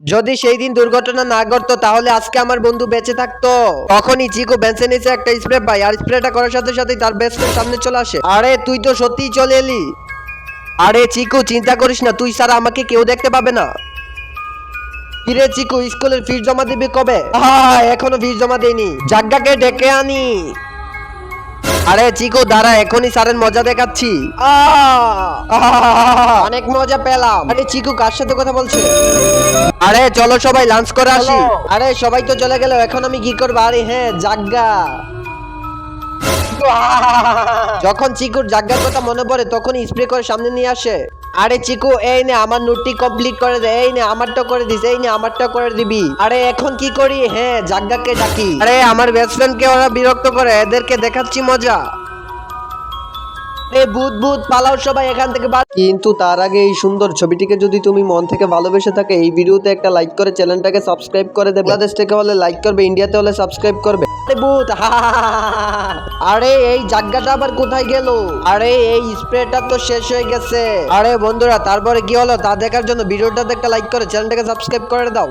যদি সেই দিন দুর্ঘটনা না ঘটতো তাহলে আজকে আমার বন্ধু বেঁচে থাকতো। তখনই চিকু বেঁচে নিচে একটা স্প্রে পাই আর স্প্রেটা করার সাথে সাথেই তার বেস্ট সামনে চলে আসে। আরে তুই তো সত্যিই চলে এলি। আরে চিকু চিন্তা করিস না তুই ছাড়া আমাকে কেউ দেখতে পাবে না। কিরে চিকু স্কুলের ফিস জমা দিবি কবে? আহা, এখনও ফিস জমা দেয়নি জাগ্গাকে ডেকে আনি। আরে চিকু দাঁড়া এখনই স্যারের মজা দেখাচ্ছি! অনেক মজা পেলাম। আরে চিকু কার সাথে কথা বলছে? আরে চলো সবাই লাঞ্চ করে আসি। আরে সবাই তো চলে গেল এখন আমি কি করব? আরে হ্যাঁ জাগ্গা। যখন চিকুর জাগ্গার কথা মনে পড়ে তখন স্প্রে করে সামনে নিয়ে আসে। আরে চিকু, এই নে, আমার নোটটি কমপ্লিট করে দে, এই নে, আমারটা করে দিস, এই নে, আমারটা করে দিবি। আরে এখন কি করি? হ্যাঁ জাগ্গাকে ডাকি। আরে আমার ফ্রেন্ডকে ওরা বিরক্ত করে, এদেরকে দেখাচ্ছি মজা। এ ভূত ভূত, পালাও সবাই এখান থেকে কিন্তু তার আগে এই সুন্দর ছবিটিকে যদি তুমি মন থেকে ভালোবেসে থাকে, এই ভিডিওতে একটা লাইক করে চ্যানেলটাকে সাবস্ক্রাইব করে দেবে। বাংলাদেশ থেকে হলে লাইক করবে ইন্ডিয়াতে হলে সাবস্ক্রাইব করবে। ভূত। আরে, এই জায়গাটা আবার কোথায় গেল? আরে, এই স্প্রেটা তো শেষ হয়ে গেছে। আরে বন্ধুরা, তারপরে কি হলো তা দেখার জন্য ভিডিওটা একটা লাইক করে চ্যানেলটাকে সাবস্ক্রাইব করে দাও।